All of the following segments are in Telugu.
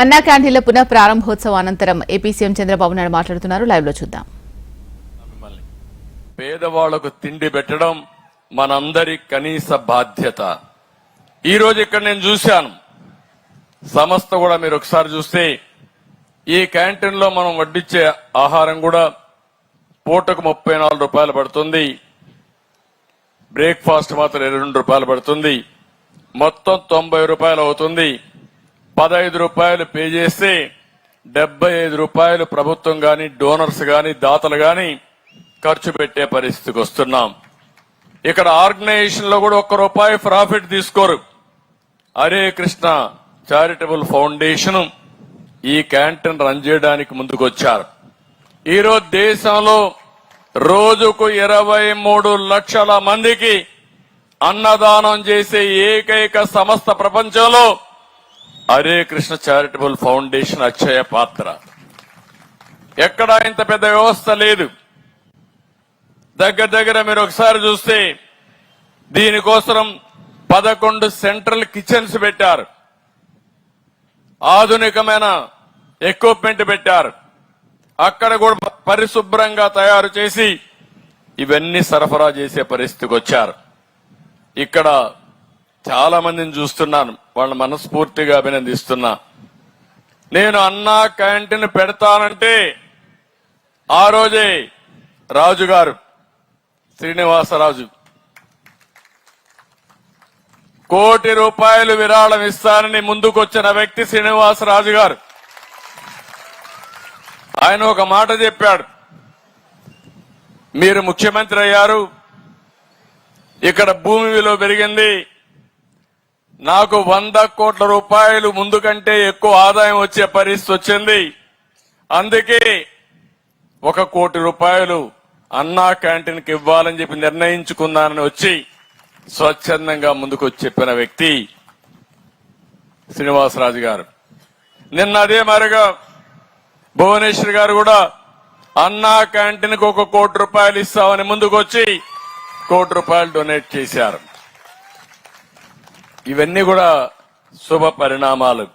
అన్నా క్యాంటీన్ల పునః ప్రారంభోత్సవ అనంతరం ఏపీ సీఎం చంద్రబాబు నాయుడు మాట్లాడుతున్నారు. లైవ్లో చూద్దాం. పేదవాళ్ళకు తిండి పెట్టడం మనందరి కనీస బాధ్యత. ఈ రోజు ఇక్కడ నేను చూశాను. సంస్థ కూడా మీరు ఒకసారి చూస్తే ఈ క్యాంటీన్లో మనం వడ్డించే ఆహారం కూడా పూటకు ముప్పై నాలుగు రూపాయలు పడుతుంది. బ్రేక్ఫాస్ట్ మాత్రం ఇరవై రెండు రూపాయలు పడుతుంది. మొత్తం తొంభై రూపాయలు అవుతుంది. పదహైదు రూపాయలు పే చేస్తే డెబ్బై ఐదు రూపాయలు ప్రభుత్వం గాని డోనర్స్ గాని దాతలు గాని ఖర్చు పెట్టే పరిస్థితికి వస్తున్నాం. ఇక్కడ ఆర్గనైజేషన్లో కూడా ఒక్క రూపాయి ప్రాఫిట్ తీసుకోరు. హరే కృష్ణ చారిటబుల్ ఫౌండేషన్ ఈ క్యాంటీన్ రన్ చేయడానికి ముందుకొచ్చారు. ఈరోజు దేశంలో రోజుకు ఇరవై మూడు లక్షల మందికి అన్నదానం చేసే ఏకైక సంస్థ ప్రపంచంలో హరే కృష్ణ చారిటబుల్ ఫౌండేషన్ అక్షయ పాత్ర. ఎక్కడా ఇంత పెద్ద వ్యవస్థ లేదు. దగ్గర దగ్గర మీరు ఒకసారి చూస్తే దీనికోసం పదకొండు సెంట్రల్ కిచెన్స్ పెట్టారు. ఆధునికమైన ఎక్విప్మెంట్ పెట్టారు. అక్కడ కూడా పరిశుభ్రంగా తయారు చేసి ఇవన్నీ సరఫరా చేసే పరిస్థితికి వచ్చారు. ఇక్కడ చాలా మందిని చూస్తున్నాను. వాళ్ళ మనస్ఫూర్తిగా అభినందిస్తున్నా. నేను అన్నా క్యాంటీన్ పెడతానంటే ఆ రోజే రాజు గారు శ్రీనివాసరాజు కోటి రూపాయలు విరాళం ఇస్తానని ముందుకొచ్చిన వ్యక్తి శ్రీనివాసరాజు గారు. ఆయన ఒక మాట చెప్పాడు. మీరు ముఖ్యమంత్రి అయ్యారు. ఇక్కడ భూమి విలువ పెరిగింది. నాకు వంద కోట్ల రూపాయలు ముందు కంటే ఎక్కువ ఆదాయం వచ్చే పరిస్థితి వచ్చింది. అందుకే ఒక కోటి రూపాయలు అన్నా క్యాంటీన్కి ఇవ్వాలని చెప్పి నిర్ణయించుకున్నానని వచ్చి స్వచ్ఛందంగా ముందుకు వచ్చి చెప్పిన వ్యక్తి శ్రీనివాసరాజు గారు. నిన్న అదే మరిగా భువనేశ్వర్ గారు కూడా అన్నా క్యాంటీన్కి ఒక కోటి రూపాయలు ఇస్తామని ముందుకు వచ్చి కోటి రూపాయలు డొనేట్ చేశారు. ఇవన్నీ కూడా శుభ పరిణామాలు.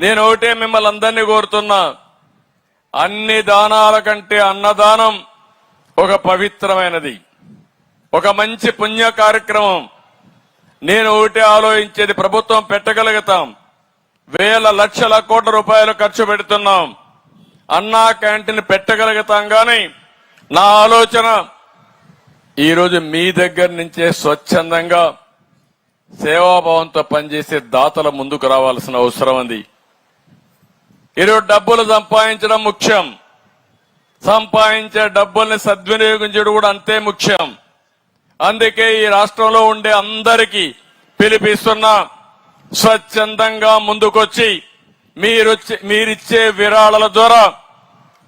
నేను ఒకటే మిమ్మల్ని అందరినీ కోరుతున్నా అన్ని దానాల కంటే అన్నదానం ఒక పవిత్రమైనది. ఒక మంచి పుణ్య కార్యక్రమం. నేను ఒకటే ఆలోచించేది ప్రభుత్వం పెట్టగలుగుతాం. వేల లక్షల కోట్ల రూపాయలు ఖర్చు పెడుతున్నాం. అన్నా క్యాంటీన్ పెట్టగలుగుతాం కానీ నా ఆలోచన ఈరోజు మీ దగ్గర నుంచే స్వచ్ఛందంగా సేవాభావంతో పనిచేసే దాతల ముందుకు రావాల్సిన అవసరం ఉంది. ఈరోజు డబ్బులు సంపాదించడం ముఖ్యం. సంపాదించే డబ్బుల్ని సద్వినియోగించడం కూడా అంతే ముఖ్యం. అందుకే ఈ రాష్ట్రంలో ఉండే అందరికీ పిలిపిస్తున్నా స్వచ్ఛందంగా ముందుకొచ్చి మీరొచ్చి మీరిచ్చే విరాళాల ద్వారా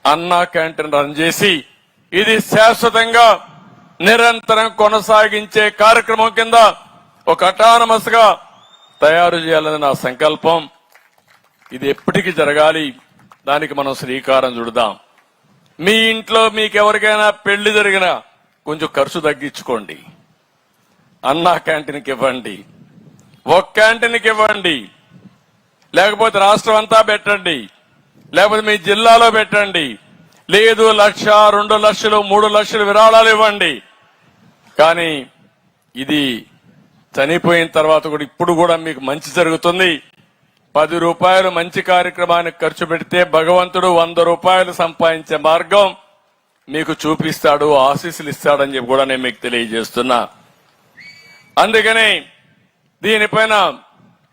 అన్నా క్యాంటీన్ రన్ చేసి ఇది శాశ్వతంగా నిరంతరం కొనసాగించే కార్యక్రమం కింద ఒక అటానమస్గా తయారు చేయాలని నా సంకల్పం. ఇది ఎప్పటికీ జరగాలి. దానికి మనం శ్రీకారం చుడదాం. మీ ఇంట్లో మీకు ఎవరికైనా పెళ్ళి జరిగినా కొంచెం ఖర్చు తగ్గించుకోండి. అన్నా క్యాంటీన్కి ఇవ్వండి. ఒక క్యాంటీన్కి ఇవ్వండి. లేకపోతే రాష్ట్రం అంతా పెట్టండి. లేకపోతే మీ జిల్లాలో పెట్టండి. లేదు లక్ష రెండు లక్షలు మూడు లక్షలు విరాళాలు ఇవ్వండి. కానీ ఇది చనిపోయిన తర్వాత కూడా ఇప్పుడు కూడా మీకు మంచి జరుగుతుంది. పది రూపాయలు మంచి కార్యక్రమానికి ఖర్చు పెడితే భగవంతుడు వంద రూపాయలు సంపాదించే మార్గం మీకు చూపిస్తాడు ఆశీస్సులు ఇస్తాడని చెప్పి కూడా నేను మీకు తెలియజేస్తున్నా. అందుకని దీనిపైన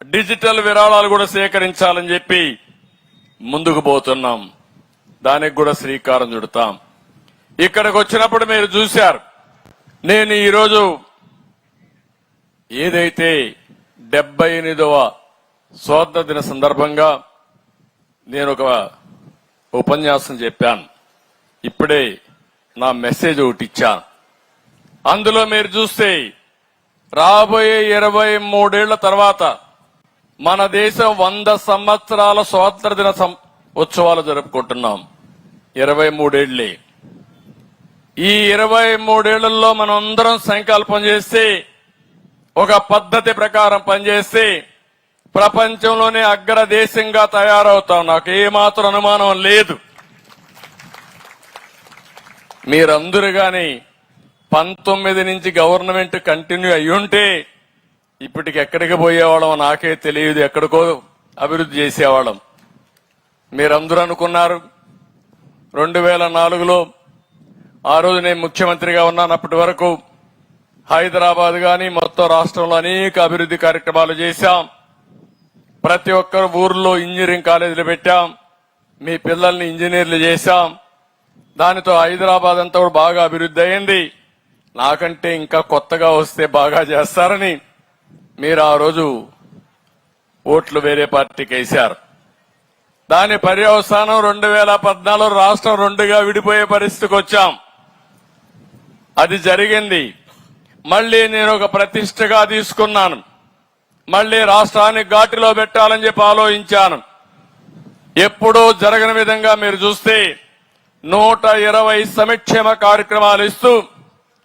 డిజిటల్ విరాళాలు కూడా సేకరించాలని చెప్పి ముందుకు పోతున్నాం. దానికి కూడా శ్రీకారం చుడతాం. ఇక్కడికి వచ్చినప్పుడు మీరు చూశారు. నేను ఈరోజు ఏదైతే డెబ్బై ఎనిమిదవ స్వాతంత్ర దిన సందర్భంగా నేను ఒక ఉపన్యాసం చెప్పాను. ఇప్పుడే నా మెసేజ్ ఒకటి ఇచ్చాను అందులో మీరు చూస్తే రాబోయే ఇరవై మూడేళ్ళ తర్వాత మన దేశం వంద సంవత్సరాల స్వాతంత్ర దిన సం- ఉత్సవాలు జరుపుకుంటున్నాం. ఇరవై మూడేళ్ళే. ఈ ఇరవై మూడేళ్ళలో మనం అందరం సంకల్పం చేస్తే ఒక పద్ధతి ప్రకారం పనిచేస్తే ప్రపంచంలోనే అగ్ర దేశంగా తయారవుతాం. నాకు ఏమాత్రం అనుమానం లేదు. మీరందరూ కానీ పంతొమ్మిది నుంచి గవర్నమెంట్ కంటిన్యూ అయ్యుంటే ఇప్పటికి ఎక్కడికి పోయేవాళ్ళం నాకే తెలియదు ఎక్కడికో అభివృద్ధి చేసేవాళ్ళం. మీరందరూ అనుకున్నారు రెండు వేల నాలుగులో ఆ రోజు నేను ముఖ్యమంత్రిగా ఉన్నాను అప్పటి వరకు హైదరాబాద్ గాని మొత్తం రాష్ట్రంలో అనేక అభివృద్ధి కార్యక్రమాలు చేశాం. ప్రతి ఒక్కరు ఊర్లో ఇంజనీరింగ్ కాలేజీలు పెట్టాం. మీ పిల్లల్ని ఇంజనీర్లు చేశాం. దానితో హైదరాబాద్ అంతా కూడా బాగా అభివృద్ధి అయింది. నాకంటే ఇంకా కొత్తగా వస్తే బాగా చేస్తారని మీరు ఆ రోజు ఓట్లు వేరే పార్టీకి వేశారు. దాని పర్యవసానం రెండు వేల పద్నాలుగు రాష్ట్రం రెండుగా విడిపోయే పరిస్థితికి వచ్చాం. అది జరిగింది. మళ్ళీ నేను ఒక ప్రతిష్టగా తీసుకున్నాను. మళ్ళీ రాష్ట్రాన్ని ఘాటిలో పెట్టాలని చెప్పి ఆలోచించాను. ఎప్పుడూ జరగని విధంగా మీరు చూస్తే నూట ఇరవై సంక్షేమ కార్యక్రమాలు ఇస్తూ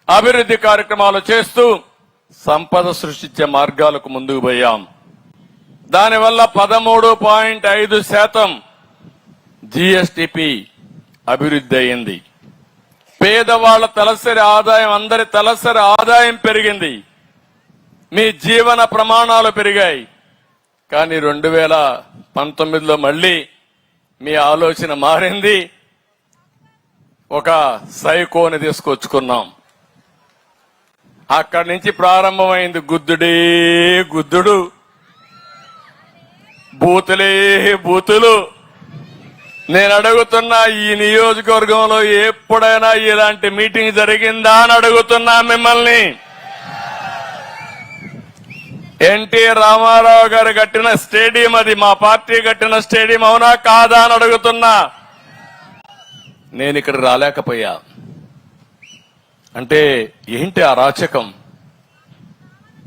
అభివృద్ధి కార్యక్రమాలు చేస్తూ సంపద సృష్టించే మార్గాలకు ముందుకు పోయాం. దానివల్ల పదమూడు పాయింట్ ఐదు శాతం జిఎస్టిపి అభివృద్ధి అయింది. పేదవాళ్ళ తలసరి ఆదాయం అందరి తలసరి ఆదాయం పెరిగింది. మీ జీవన ప్రమాణాలు పెరిగాయి. కానీ రెండు వేల పంతొమ్మిదిలో మళ్ళీ మీ ఆలోచన మారింది. ఒక సైకోని తీసుకొచ్చుకున్నాం. అక్కడి నుంచి ప్రారంభమైంది గుద్దుడే గుద్దుడు. బూతులే బూతులు. నేను అడుగుతున్నా ఈ నియోజకవర్గంలో ఎప్పుడైనా ఇలాంటి మీటింగ్ జరిగిందా అని అడుగుతున్నా మిమ్మల్ని. ఎన్టీ రామారావు గారు కట్టిన స్టేడియం అది మా పార్టీ కట్టిన స్టేడియం అవునా కాదా అని అడుగుతున్నా. నేను ఇక్కడ రాలేకపోయా. అంటే ఏంటి ఆ రాచకం?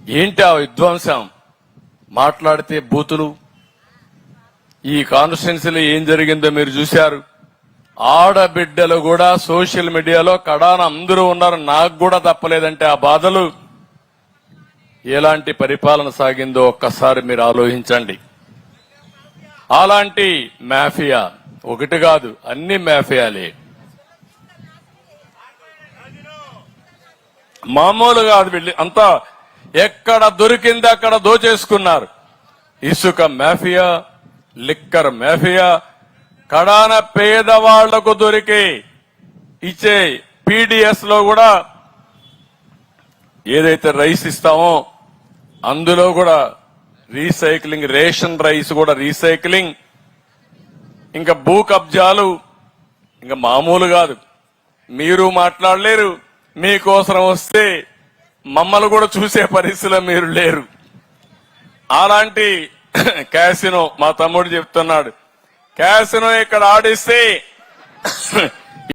ఏంటి ఆ విధ్వంసం? మాట్లాడితే బూతులు ఈ కాన్స్టిట్యున్సీలో ఏం జరిగిందో మీరు చూశారు. ఆడబిడ్డలు కూడా సోషల్ మీడియాలో కడాన అందరూ ఉన్నారు. నాకు కూడా తప్పలేదంటే ఆ బాధలు. ఎలాంటి పరిపాలన సాగిందో ఒక్కసారి మీరు ఆలోచించండి. అలాంటి మాఫియా ఒకటి కాదు అన్ని మాఫియాలే. మామూలుగా కాదు వెళ్ళి. అంతా ఎక్కడ దొరికింది అక్కడ దోచేసుకున్నారు. ఇసుక మాఫియా లిక్కర్ మాఫియా కడాన పేదవాళ్ళకు దొరికే ఇచ్చే పీడిఎస్లో కూడా ఏదైతే రైస్ ఇస్తామో అందులో కూడా రీసైక్లింగ్ రేషన్ రైస్ కూడా రీసైక్లింగ్. ఇంకా భూ కబ్జాలు ఇంకా మామూలు కాదు. మీరు మాట్లాడలేరు. మీకోసం వస్తే మమ్మల్ని కూడా చూసే పరిస్థితిలో మీరు లేరు. అలాంటి క్యాసినో మా తమ్ముడు చెప్తున్నాడు. క్యాసినో ఇక్కడ ఆడిస్తే